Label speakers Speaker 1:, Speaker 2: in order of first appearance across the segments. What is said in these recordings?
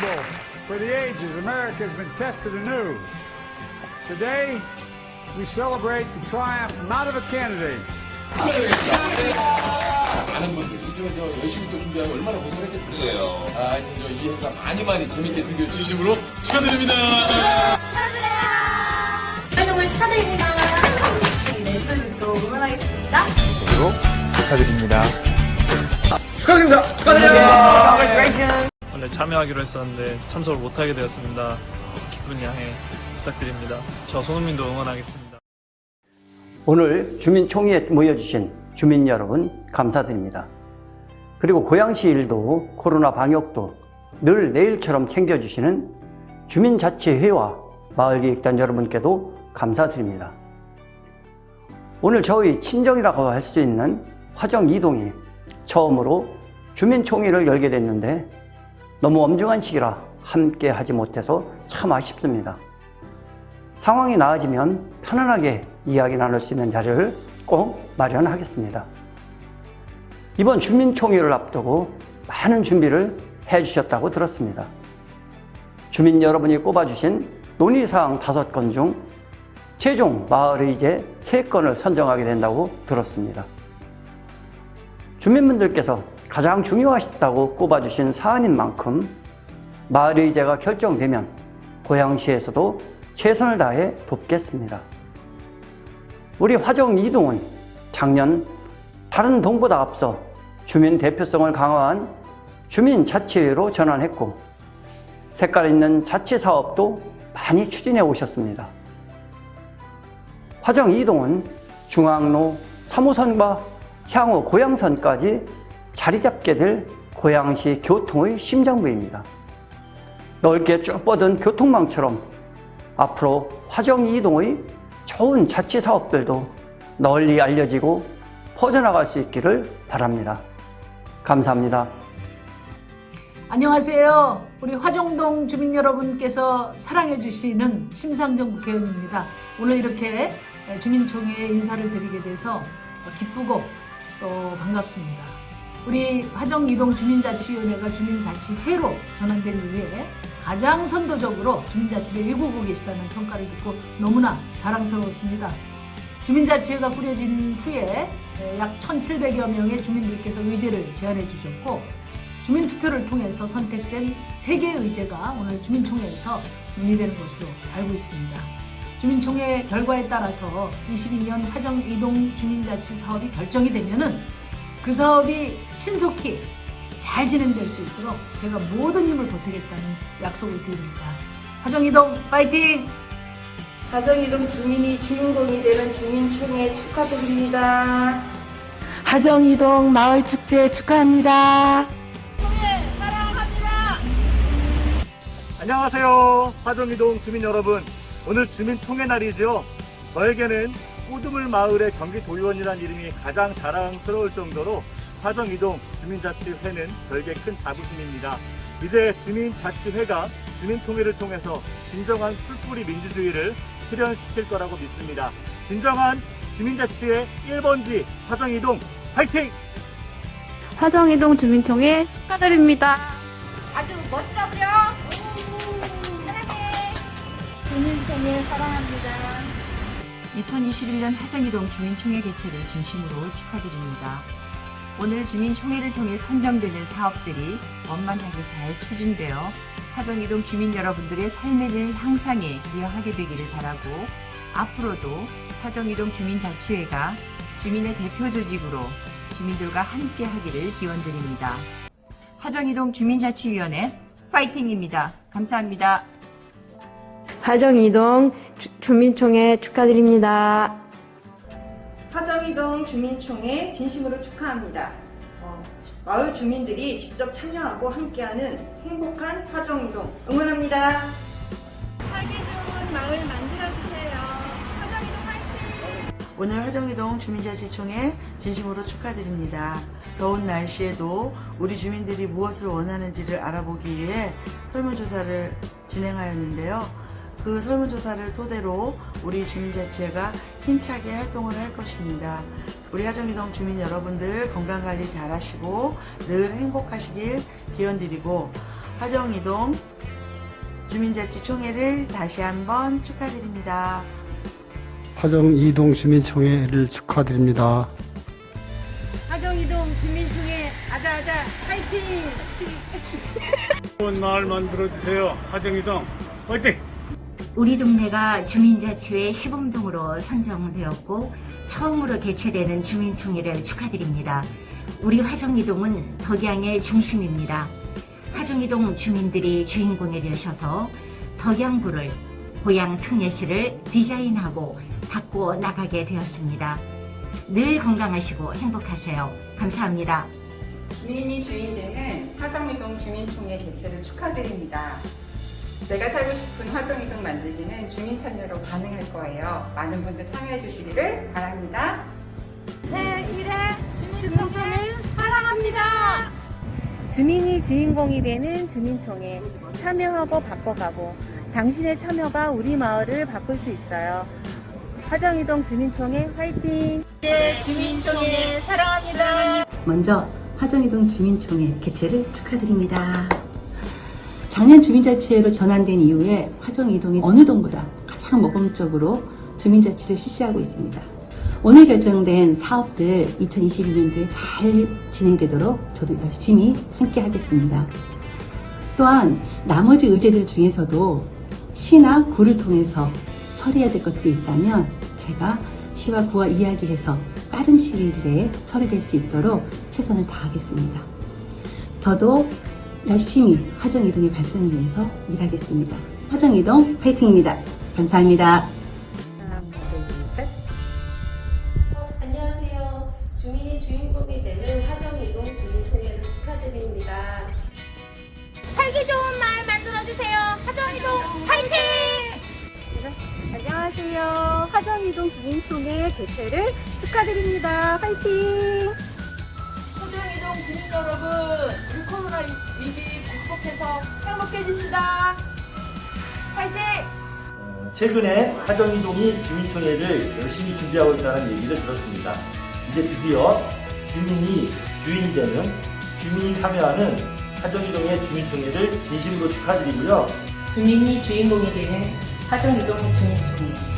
Speaker 1: Unforgettable for the ages, America has been tested anew. Today, we celebrate the triumph not of a candidate,
Speaker 2: 많은 분들 이 중에서 열심히 또 준비하고 얼마나 고생했겠습니까?
Speaker 3: 그래요.
Speaker 2: 아, 하여튼 저이 행사 많이 많이 재밌게 즐겨
Speaker 3: 진심으로 축하드립니다.
Speaker 4: 활동을 축하드립니다. 네, 또 응원하겠습니다.
Speaker 5: 원래 참여하기로 했었는데 참석을 못하게 되었습니다. 기쁜 양해 부탁드립니다. 저 손흥민도 응원하겠습니다.
Speaker 6: 오늘 주민총회에 모여주신 주민 여러분 감사드립니다. 그리고 고양시 일도 코로나 방역도 늘 내일처럼 챙겨주시는 주민자치회와 마을기획단 여러분께도 감사드립니다. 오늘 저희 친정이라고 할 수 있는 화정 이동이 처음으로 주민총회를 열게 됐는데 너무 엄중한 시기라 함께 하지 못해서 참 아쉽습니다. 상황이 나아지면 편안하게 이야기 나눌 수 있는 자리를 꼭 마련하겠습니다. 이번 주민총회를 앞두고 많은 준비를 해 주셨다고 들었습니다. 주민 여러분이 꼽아주신 논의사항 다섯 건중 최종 마을의제 세 건을 선정하게 된다고 들었습니다. 주민분들께서 가장 중요하시다고 꼽아주신 사안인 만큼 마을의제가 결정되면 고양시에서도 최선을 다해 돕겠습니다. 우리 화정 이동은 작년 다른 동보다 앞서 주민 대표성을 강화한 주민 자치회로 전환했고 색깔 있는 자치 사업도 많이 추진해 오셨습니다. 화정 이동은 중앙로 3호선과 향후 고양선까지 자리 잡게 될 고양시 교통의 심장부입니다. 넓게 쭉 뻗은 교통망처럼 앞으로 화정 이동의 좋은 자치 사업들도 널리 알려지고 퍼져나갈 수 있기를 바랍니다. 감사합니다.
Speaker 7: 안녕하세요. 우리 화정동 주민 여러분께서 사랑해 주시는 심상정 국회의원입니다. 오늘 이렇게 주민총회에 인사를 드리게 돼서 기쁘고 또 반갑습니다. 우리 화정 이동 주민자치위원회가 주민자치회로 전환된 이후에 가장 선도적으로 주민자치를 일구고 계시다는 평가를 듣고 너무나 자랑스러웠습니다. 주민자치회가 꾸려진 후에 약 1,700여 명의 주민들께서 의제를 제안해 주셨고 주민투표를 통해서 선택된 세 개의 의제가 오늘 주민총회에서 논의되는 것으로 알고 있습니다. 주민총회 결과에 따라서 22년 화정 이동 주민자치 사업이 결정이 되면은 그 사업이 신속히 잘 진행될 수 있도록 제가 모든 힘을 보태겠다는 약속을 드립니다. 화정 이동 파이팅!
Speaker 8: 가정이동 주민이 주인공이 되는 주민총회 축하드립니다.
Speaker 9: 하정이동 마을축제 축하합니다.
Speaker 5: 안녕하세요. 화정이동 주민 여러분. 오늘 주민총회 날이죠. 저에게는 꼬드물 마을의 경기도의원이라는 이름이 가장 자랑스러울 정도로 화정이동 주민자치회는 저에게 큰 자부심입니다. 이제 주민자치회가 주민총회를 통해서 진정한 풀뿌리 민주주의를 실현시킬 거라고 믿습니다. 진정한 주민자치회 1번지 화정이동 화이팅!
Speaker 9: 화정이동 주민총회 축하드립니다.
Speaker 4: 아주 멋져버려. 사랑해. 주민총회 사랑합니다.
Speaker 10: 2021년 화정이동 주민총회 개최를 진심으로 축하드립니다. 오늘 주민총회를 통해 선정되는 사업들이 원만하게 잘 추진되어 화정이동 주민 여러분들의 삶의 질 향상에 기여하게 되기를 바라고 앞으로도 화정이동 주민자치회가 주민의 대표 조직으로 주민들과 함께 하기를 기원드립니다. 화정이동 주민자치위원회 파이팅입니다. 감사합니다.
Speaker 9: 하정이동 주- 주민총회 축하드립니다.
Speaker 8: 화정이동 주민총회 진심으로 축하합니다. 어, 마을 주민들이 직접 참여하고 함께하는 행복한 화정이동 응원합니다.
Speaker 4: 살기 좋은 마을 만들어주세요. 화정이동 화이팅!
Speaker 11: 오늘 화정이동 주민자치총회 진심으로 축하드립니다. 더운 날씨에도 우리 주민들이 무엇을 원하는지를 알아보기 위해 설문조사를 진행하였는데요. 그 설문조사를 토대로 우리 주민자치회가 힘차게 활동을 할 것입니다. 우리 화정이동 주민 여러분들 건강관리 잘 하시고 늘 행복하시길 기원드리고 화정이동 주민자치총회를 다시 한번 축하드립니다.
Speaker 3: 화정 이동 주민총회를 축하드립니다.
Speaker 9: 하정이동 주민총회 아자아자 파이팅!
Speaker 1: 좋은 마을 만들어주세요. 하정이동 화이팅!
Speaker 10: 우리 동네가 주민자치회 시범동으로 선정되었고 처음으로 개최되는 주민총회를 축하드립니다. 우리 화정이동은 덕양의 중심입니다. 화정이동 주민들이 주인공이 되셔서 덕양구를 고향 특례시를 디자인하고 바꿔 나가게 되었습니다. 늘 건강하시고 행복하세요. 감사합니다.
Speaker 8: 주민이 주인 되는 화정이동 주민총회 개최를 축하드립니다. 내가 살고 싶은 화정이동 만들기는 주민 참여로 가능할 거예요. 많은 분들 참여해 주시기를 바랍니다.
Speaker 4: 제1회 주민총회 사랑합니다.
Speaker 9: 주민이 주인공이 되는 주민총회 참여하고 바꿔가고 당신의 참여가 우리 마을을 바꿀 수 있어요. 화정이동 주민총회 화이팅!
Speaker 4: 주민총회 사랑합니다.
Speaker 10: 먼저 화정이동 주민총회 개최를 축하드립니다. 작년 주민자치회로 전환된 이후에 화정 이동이 어느 동보다 가장 모범적으로 주민자치를 실시하고 있습니다. 오늘 결정된 사업들 2022년도에 잘 진행되도록 저도 열심히 함께 하겠습니다. 또한 나머지 의제들 중에서도 시나 구를 통해서 처리해야 될 것들이 있다면 제가 시와 구와 이야기해서 빠른 시일 내에 처리될 수 있도록 최선을 다하겠습니다. 저도 열심히 화정이동의 발전을 위해서 일하겠습니다. 화정이동 화이팅입니다. 감사합니다.
Speaker 9: 안녕하세요. 주민이 주인공이 되는 화정이동 주민총회를 축하드립니다.
Speaker 4: 살기 좋은 마을 만들어주세요. 하정이동 화이팅!
Speaker 9: 안녕하세요. 화정이동 주민총회 개최를 축하드립니다. 화이팅!
Speaker 4: 하정이동 주민 여러분, 코로나 위기 극복해서 행복해집시다. 화이팅!
Speaker 5: 어, 최근에 화정이동이 주민총회를 열심히 준비하고 있다는 얘기를 들었습니다. 이제 드디어 주민이 주인이 되는 주민이 참여하는 화정이동의 주민총회를 진심으로 축하드리고요.
Speaker 10: 주민이 주인공이 되는 화정이동 주민총회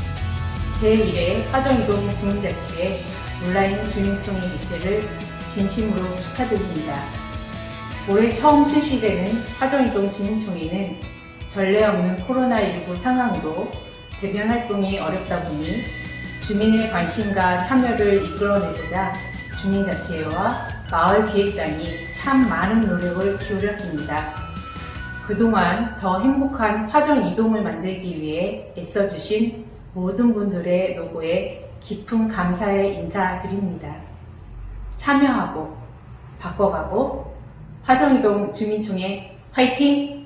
Speaker 10: 제1회 화정이동 주민자치회 온라인 주민총회 개최를 진심으로 축하드립니다. 올해 처음 실시되는 화정이동 주민총회는 전례 없는 코로나19 상황으로 대면 활동이 어렵다 보니 주민의 관심과 참여를 이끌어내고자 주민자치회와 마을 기획단이 참 많은 노력을 기울였습니다. 그동안 더 행복한 화정 이동을 만들기 위해 애써주신 모든 분들의 노고에 깊은 감사의 인사드립니다. 참여하고 바꿔가고 화정이동 주민총회 화이팅!